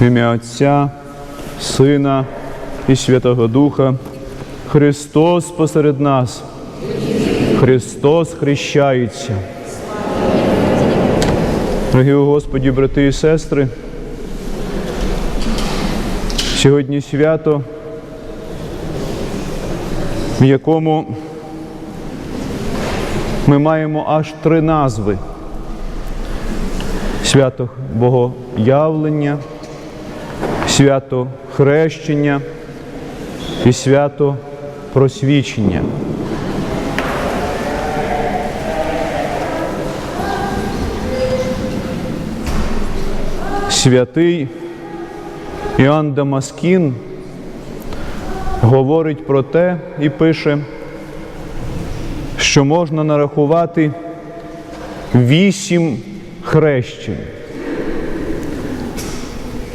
В ім'я Отця, Сина і Святого Духа. Христос посеред нас. Христос хрещається. Дорогі Господі, брати і сестри, сьогодні свято, в якому ми маємо аж три назви. Свято Богоявлення, свято хрещення і свято просвічення. Святий Іоанн Дамаскін говорить про те і пише, що можна нарахувати вісім хрещень.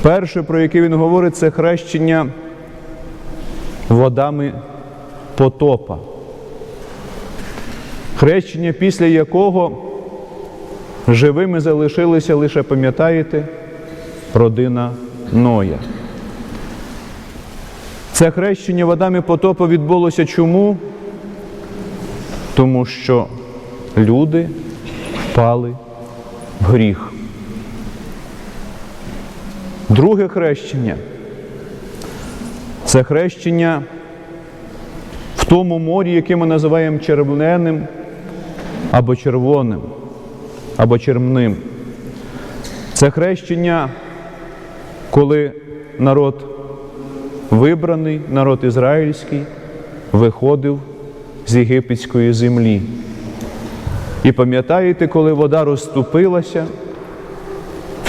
Перше, про яке він говорить, це хрещення водами потопа. Хрещення, після якого живими залишилися лише, пам'ятаєте, родина Ноя. Це хрещення водами потопа відбулося чому? Тому що люди впали в гріх. Друге хрещення це хрещення в тому морі, яке ми називаємо червленим або червоним, або червним. Це хрещення, коли народ вибраний, народ ізраїльський, виходив з єгипетської землі. І пам'ятаєте, коли вода розступилася,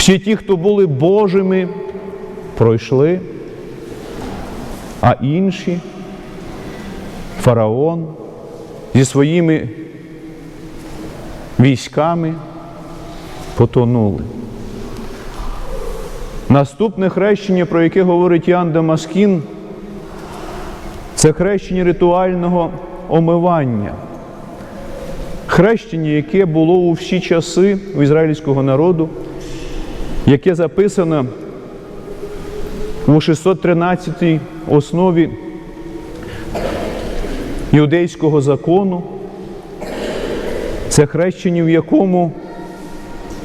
всі ті, хто були Божими, пройшли, а інші, фараон зі своїми військами потонули. Наступне хрещення, про яке говорить Ян Дамаскін, це хрещення ритуального омивання. Хрещення, яке було у всі часи у ізраїльського народу, яке записано у 613 основі іудейського закону, це хрещення, в якому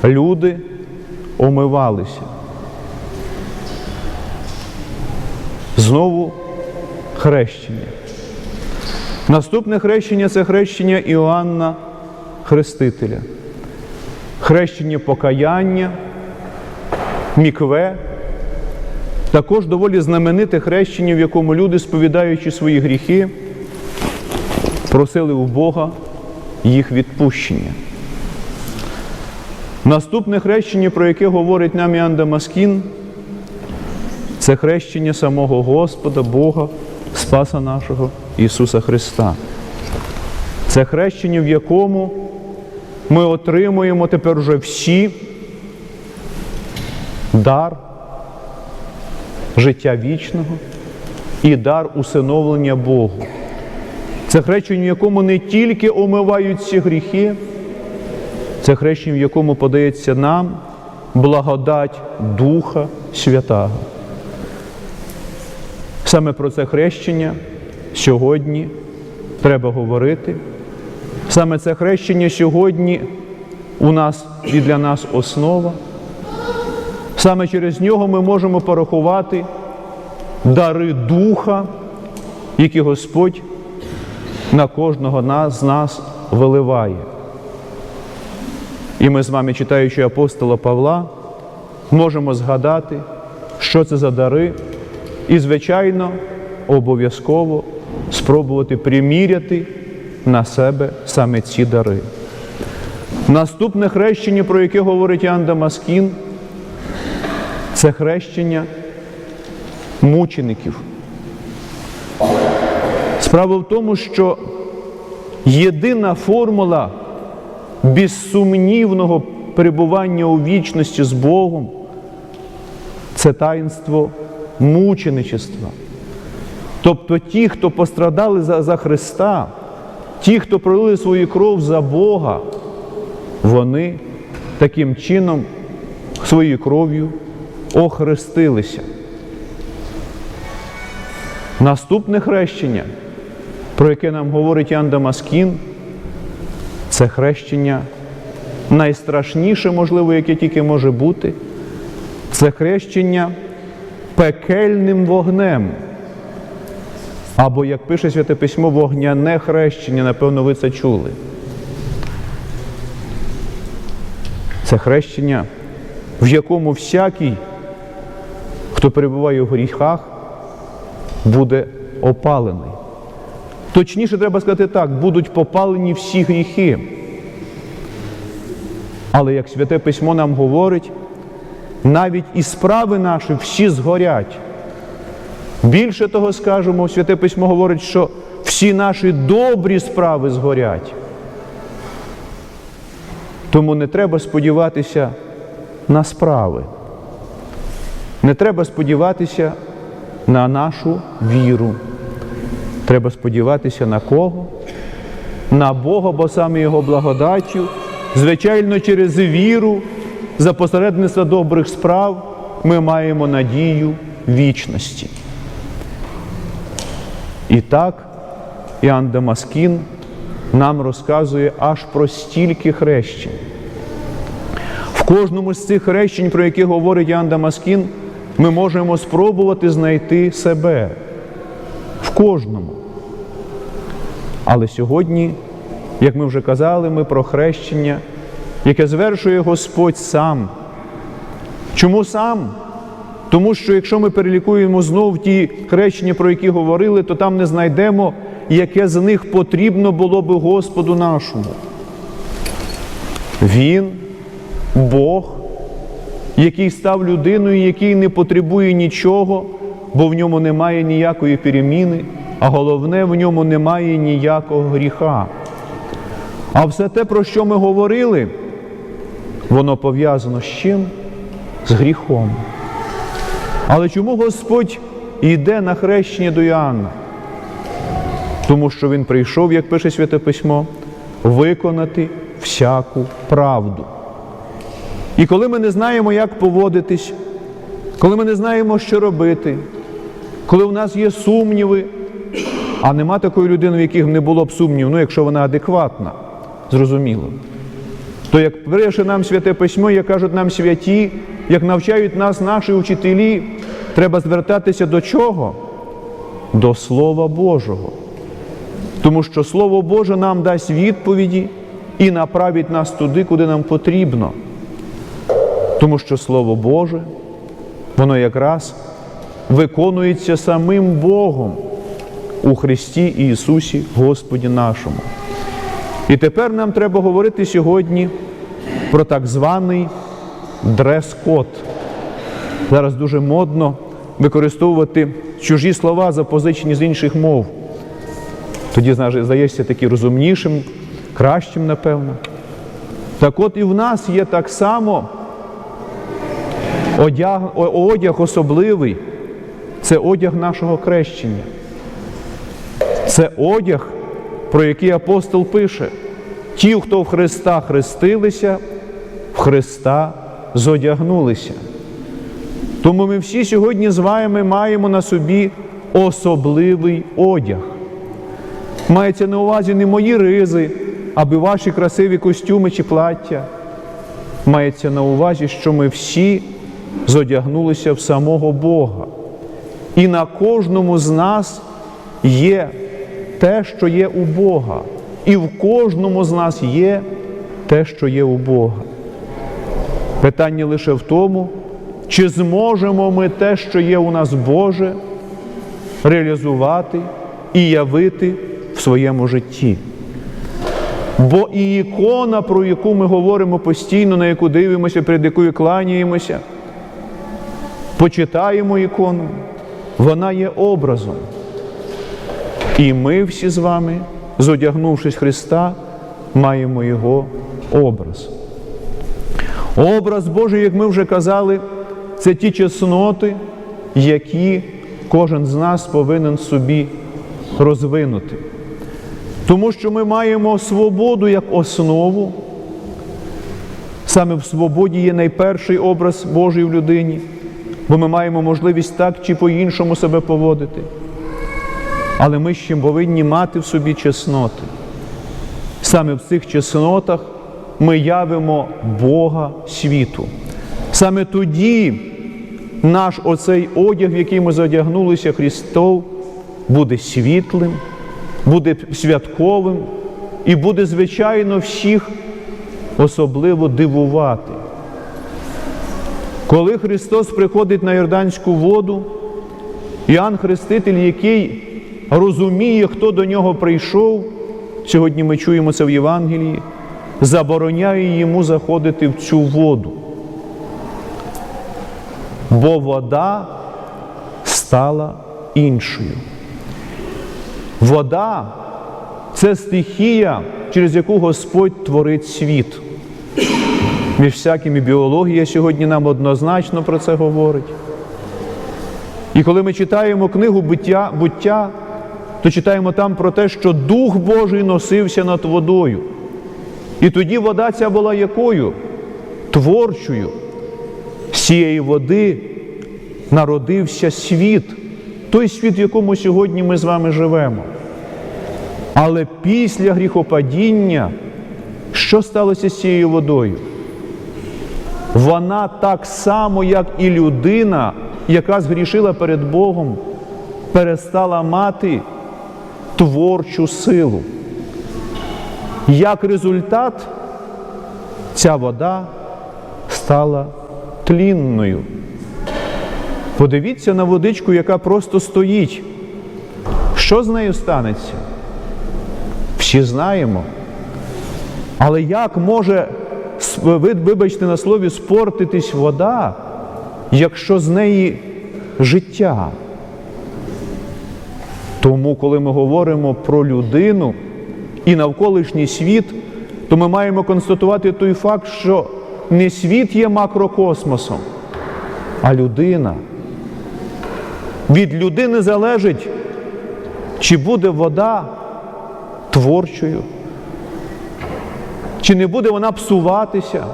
люди омивалися. Знову хрещення. Наступне хрещення це хрещення Іоанна Хрестителя. Хрещення покаяння, мікве, також доволі знамените хрещення, в якому люди, сповідаючи свої гріхи, просили у Бога їх відпущення. Наступне хрещення, про яке говорить нам Іоанн Дамаскін, це хрещення самого Господа, Бога, Спаса нашого Ісуса Христа. Це хрещення, в якому ми отримуємо тепер уже всі дар життя вічного і дар усиновлення Богу. Це хрещення, в якому не тільки омиваються гріхи, це хрещення, в якому подається нам благодать Духа Святого. Саме про це хрещення сьогодні треба говорити. Саме це хрещення сьогодні у нас і для нас основа. Саме через нього ми можемо порахувати дари Духа, які Господь на кожного з нас виливає. І ми з вами, читаючи апостола Павла, можемо згадати, що це за дари, і, звичайно, обов'язково спробувати приміряти на себе саме ці дари. Наступне хрещення, про яке говорить Ян Дамаскін, це хрещення мучеників. Справа в тому, що єдина формула безсумнівного перебування у вічності з Богом це таїнство мученичества. Тобто ті, хто пострадали за, за Христа, ті, хто пролили свою кров за Бога, вони таким чином своєю кров'ю охрестилися. Наступне хрещення, про яке нам говорить Ян Дамаскін, це хрещення найстрашніше, можливо, яке тільки може бути, це хрещення пекельним вогнем. Або, як пише Святе Письмо, вогняне хрещення, напевно, ви це чули. Це хрещення, в якому всякий, хто перебуває в гріхах, буде опалений. Точніше, треба сказати так, будуть попалені всі гріхи. Але як Святе Письмо нам говорить, навіть і справи наші всі згорять. Більше того скажемо, Святе Письмо говорить, що всі наші добрі справи згорять. Тому не треба сподіватися на справи. Не треба сподіватися на нашу віру. Треба сподіватися на кого? На Бога, бо саме Його благодаттю, звичайно, через віру, за посередництва добрих справ ми маємо надію вічності. І так Іоанн Дамаскін нам розказує аж про стільки хрещень. В кожному з цих хрещень, про які говорить Іоанн Дамаскін, ми можемо спробувати знайти себе. В кожному. Але сьогодні, як ми вже казали, ми про хрещення, яке звершує Господь сам. Чому сам? Тому що якщо ми перелікуємо знов ті хрещення, про які говорили, то там не знайдемо, яке з них потрібно було би Господу нашому. Він, Бог, який став людиною, який не потребує нічого, бо в ньому немає ніякої переміни, а головне, в ньому немає ніякого гріха. А все те, про що ми говорили, воно пов'язано з чим? З гріхом. Але чому Господь йде на хрещення до Іоанна? Тому що Він прийшов, як пише Святе Письмо, виконати всяку правду. І коли ми не знаємо, як поводитись, коли ми не знаємо, що робити, коли в нас є сумніви, а нема такої людини, в яких не було б сумнів, ну якщо вона адекватна, зрозуміло. То як пише нам Святе Письмо, як кажуть нам святі, як навчають нас наші учителі, треба звертатися до чого? До Слова Божого. Тому що Слово Боже нам дасть відповіді і направить нас туди, куди нам потрібно. Тому що Слово Боже, воно якраз виконується самим Богом у Христі Ісусі Господі нашому. І тепер нам треба говорити сьогодні про так званий дрес-код. Зараз дуже модно використовувати чужі слова, запозичені з інших мов. Тоді, здаєшся, таки розумнішим, кращим, напевно. Так от і в нас є так само одяг, одяг особливий. Це одяг нашого хрещення. Це одяг, про який апостол пише. Ті, хто в Христа хрестилися, в Христа зодягнулися. Тому ми всі сьогодні з вами маємо на собі особливий одяг. Мається на увазі не мої ризи, аби ваші красиві костюми чи плаття. Мається на увазі, що ми всі зодягнулися в самого Бога. І на кожному з нас є те, що є у Бога. І в кожному з нас є те, що є у Бога. Питання лише в тому, чи зможемо ми те, що є у нас Боже, реалізувати і явити в своєму житті. Бо і ікона, про яку ми говоримо постійно, на яку дивимося, перед якою кланяємося, почитаємо ікону, вона є образом. І ми всі з вами, зодягнувшись Христа, маємо Його образ. Образ Божий, як ми вже казали, це ті чесноти, які кожен з нас повинен собі розвинути. Тому що ми маємо свободу як основу. Саме в свободі є найперший образ Божий в людині. Бо ми маємо можливість так чи по-іншому себе поводити. Але ми ще повинні мати в собі чесноти. Саме в цих чеснотах ми явимо Бога світу. Саме тоді наш оцей одяг, в який ми задягнулися Христов, буде світлим, буде святковим і буде, звичайно, всіх особливо дивувати. Коли Христос приходить на Йорданську воду, Іоанн Хреститель, який розуміє, хто до нього прийшов, сьогодні ми чуємо це в Євангелії, забороняє йому заходити в цю воду. Бо вода стала іншою. Вода це стихія, через яку Господь творить світ. Між всякими біологія сьогодні нам однозначно про це говорить. І коли ми читаємо книгу буття, буття, то читаємо там про те, що Дух Божий носився над водою. І тоді вода ця була якою? Творчою. З цієї води народився світ, той світ, в якому сьогодні ми з вами живемо. Але після гріхопадіння, що сталося з цією водою? Вона так само, як і людина, яка згрішила перед Богом, перестала мати творчу силу. Як результат, ця вода стала тлінною. Подивіться на водичку, яка просто стоїть. Що з нею станеться? Всі знаємо. Але як може, вибачте на слові, спортитись вода, якщо з неї життя? Тому, коли ми говоримо про людину і навколишній світ, то ми маємо констатувати той факт, що не світ є макрокосмосом, а людина. Від людини залежить, чи буде вода творчою, чи не буде вона псуватися.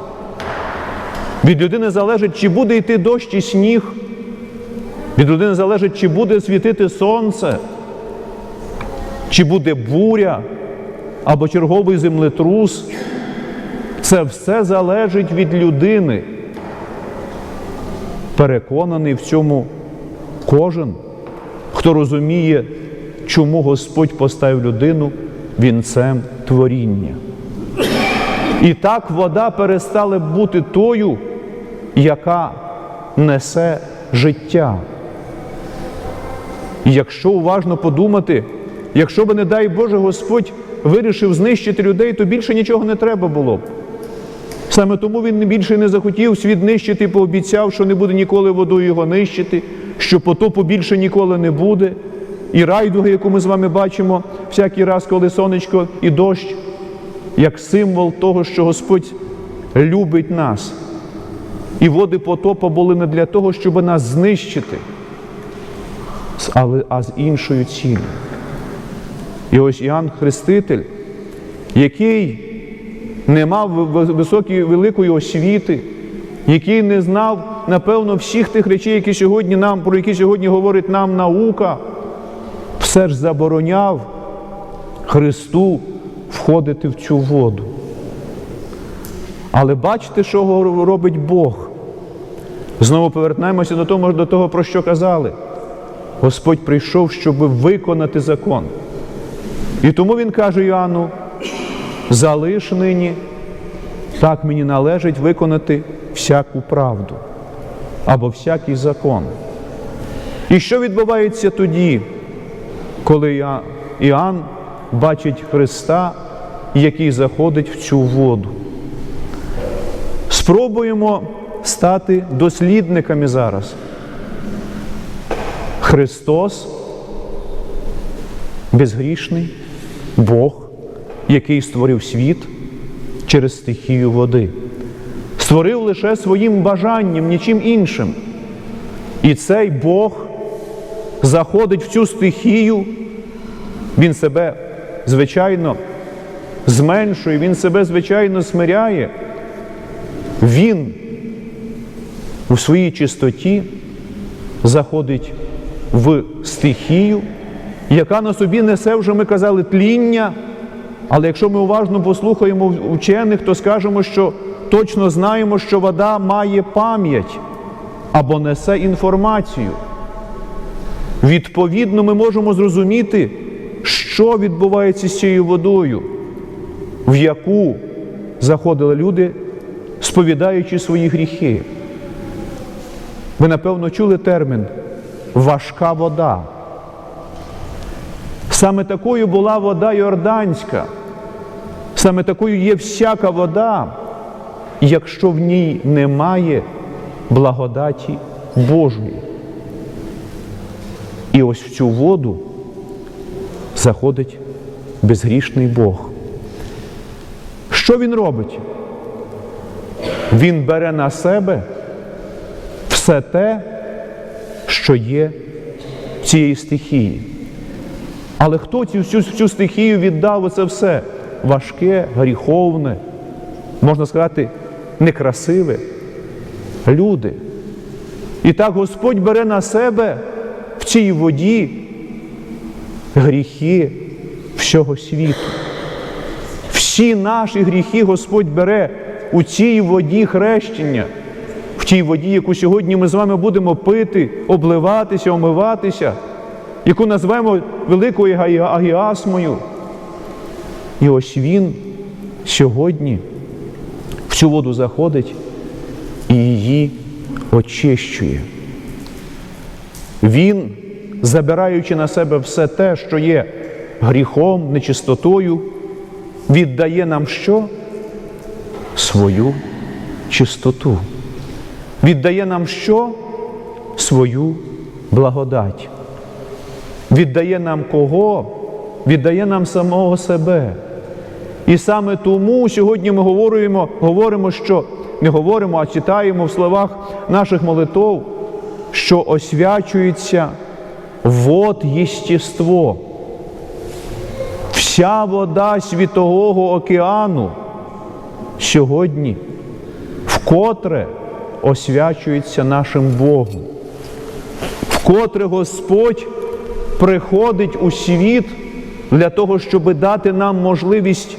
Від людини залежить, чи буде йти дощ і сніг. Від людини залежить, чи буде світити сонце, чи буде буря або черговий землетрус. Це все залежить від людини. Переконаний в цьому кожен, хто розуміє, чому Господь поставив людину вінцем творіння. І так вода перестала бути тою, яка несе життя. І якщо уважно подумати, якщо би, не дай Боже, Господь вирішив знищити людей, то більше нічого не треба було б. Саме тому він більше не захотів світ нищити, пообіцяв, що не буде ніколи водою його нищити, що потопу більше ніколи не буде. І райдуги, яку ми з вами бачимо, всякий раз, коли сонечко і дощ, як символ того, що Господь любить нас. І води потопа були не для того, щоб нас знищити, але а з іншою цілею. І ось Іоанн Хреститель, який не мав високої великої освіти, який не знав, напевно, всіх тих речей, які сьогодні нам, про які сьогодні говорить нам наука, все ж забороняв Христу входити в цю воду. Але бачите, що робить Бог. Знову повертаємося до того, до того, про що казали. Господь прийшов, щоб виконати закон. І тому Він каже Іоанну, залиш нині, так мені належить виконати всяку правду або всякий закон. І що відбувається тоді, коли Іоанн бачить Христа, який заходить в цю воду? Спробуємо стати дослідниками зараз. Христос безгрішний Бог, який створив світ через стихію води. Створив лише своїм бажанням, нічим іншим. І цей Бог заходить в цю стихію, Він себе, звичайно, зменшує, Він себе, звичайно, смиряє. Він у своїй чистоті заходить в стихію, яка на собі несе вже, ми казали, тління. Але якщо ми уважно послухаємо вчених, то скажемо, що точно знаємо, що вода має пам'ять або несе інформацію. Відповідно, ми можемо зрозуміти, що відбувається з цією водою, в яку заходили люди, сповідаючи свої гріхи. Ви, напевно, чули термін важка вода. Саме такою була вода Йорданська. Саме такою є всяка вода, якщо в ній немає благодаті Божої. І ось в цю воду заходить безгрішний Бог. Що він робить? Він бере на себе все те, що є в цієї стихії. Але хто цю всю, цю стихію віддав оце все? Важке, гріховне, можна сказати, некрасиве. Люди. І так Господь бере на себе в цій воді гріхи всього світу. Всі наші гріхи Господь бере у цій воді хрещення, в тій воді, яку сьогодні ми з вами будемо пити, обливатися, омиватися, яку назвемо великою агіасмою. І ось він сьогодні в цю воду заходить і її очищує. Він, забираючи на себе все те, що є гріхом, нечистотою, віддає нам що? Свою чистоту. Віддає нам що? Свою благодать. Віддає нам кого? Віддає нам самого себе. І саме тому сьогодні ми говоримо, говоримо, що не говоримо, а читаємо в словах наших молитов, що освячується вод єстєство. Вся вода Світового океану сьогодні вкотре освячується нашим Богом, вкотре Господь приходить у світ для того, щоб дати нам можливість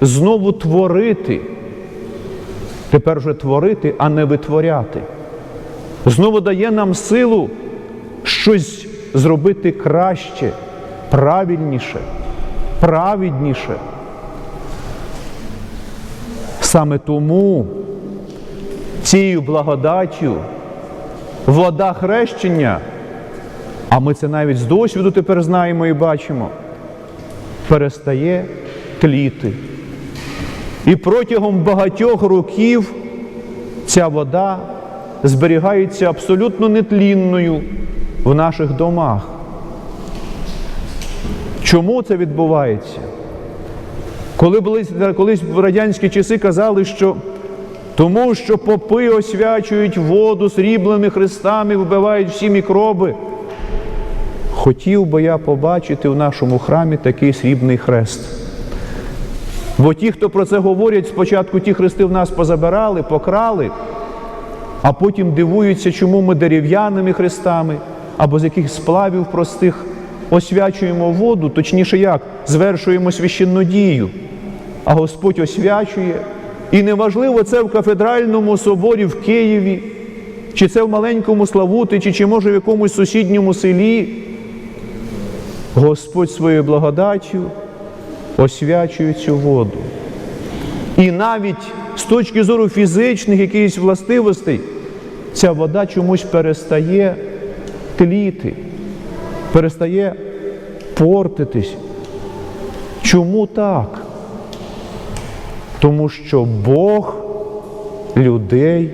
знову творити. Тепер вже творити, а не витворяти. Знову дає нам силу щось зробити краще, правильніше, праведніше. Саме тому цією благодаттю вода хрещення, а ми це навіть з досвіду тепер знаємо і бачимо, перестає тліти. І протягом багатьох років ця вода зберігається абсолютно нетлінною в наших домах. Чому це відбувається? Коли були, колись в радянські часи казали, що тому що попи освячують воду срібними хрестами, вбивають всі мікроби. Хотів би я побачити в нашому храмі такий срібний хрест. Бо ті, хто про це говорять, спочатку ті хрести в нас позабирали, покрали, а потім дивуються, чому ми дерев'яними хрестами або з яких сплавів простих освячуємо воду, точніше як, звершуємо священну дію, а Господь освячує. І неважливо, це в кафедральному соборі в Києві, чи це в маленькому Славутичі, чи може в якомусь сусідньому селі. Господь своєю благодаттю освячує цю воду. І навіть з точки зору фізичних якихось властивостей, ця вода чомусь перестає тліти, перестає портитись. Чому так? Тому що Бог людей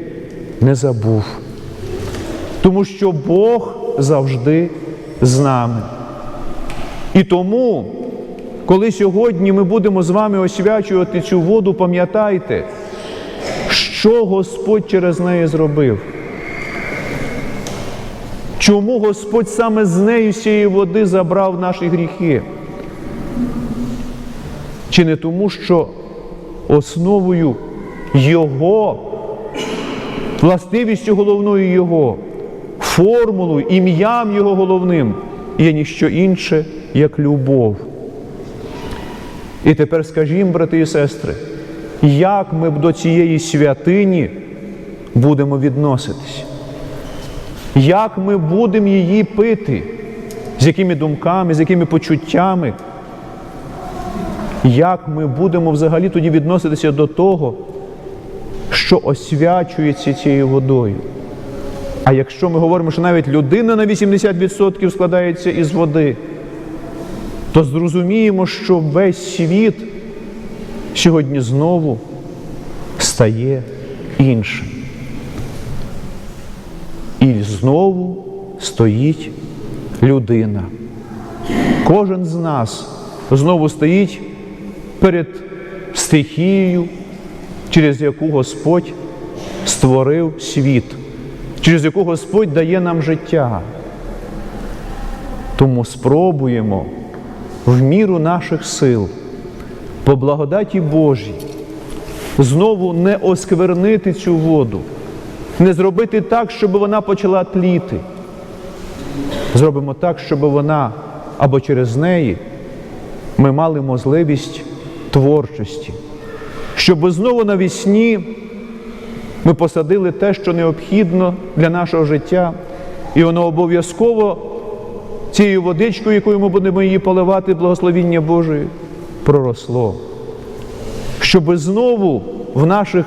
не забув. Тому що Бог завжди з нами. І тому, коли сьогодні ми будемо з вами освячувати цю воду, пам'ятайте, що Господь через неї зробив. Чому Господь саме з нею з цієї води забрав наші гріхи? Чи не тому, що основою Його, властивістю головною Його, формулою, ім'ям Його головним є ніщо інше, як любов. І тепер скажімо, брати і сестри, як ми б до цієї святині будемо відноситись? Як ми будемо її пити? З якими думками, з якими почуттями? Як ми будемо взагалі тоді відноситися до того, що освячується цією водою? А якщо ми говоримо, що навіть людина на 80% складається із води, то зрозуміємо, що весь світ сьогодні знову стає іншим. Знову стоїть людина. Кожен з нас знову стоїть перед стихією, через яку Господь створив світ, через яку Господь дає нам життя. Тому спробуємо в міру наших сил, по благодаті Божій, знову не осквернити цю воду, не зробити так, щоб вона почала тліти. Зробимо так, щоб вона або через неї ми мали можливість творчості, щоб знову навісні ми посадили те, що необхідно для нашого життя, і воно обов'язково цією водичкою, якою ми будемо її поливати, благословіння Божої, проросло. Щоб знову в наших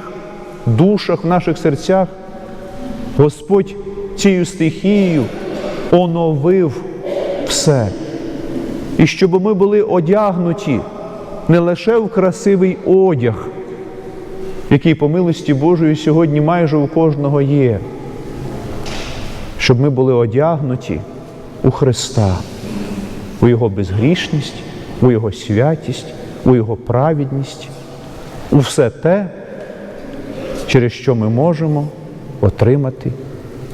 душах, в наших серцях Господь цією стихією оновив все. І щоб ми були одягнуті не лише в красивий одяг, який по милості Божої сьогодні майже у кожного є, щоб ми були одягнуті у Христа, у Його безгрішність, у Його святість, у Його праведність, у все те, через що ми можемо отримати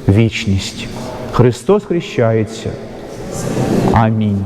вічність. Христос хрещається. Амінь.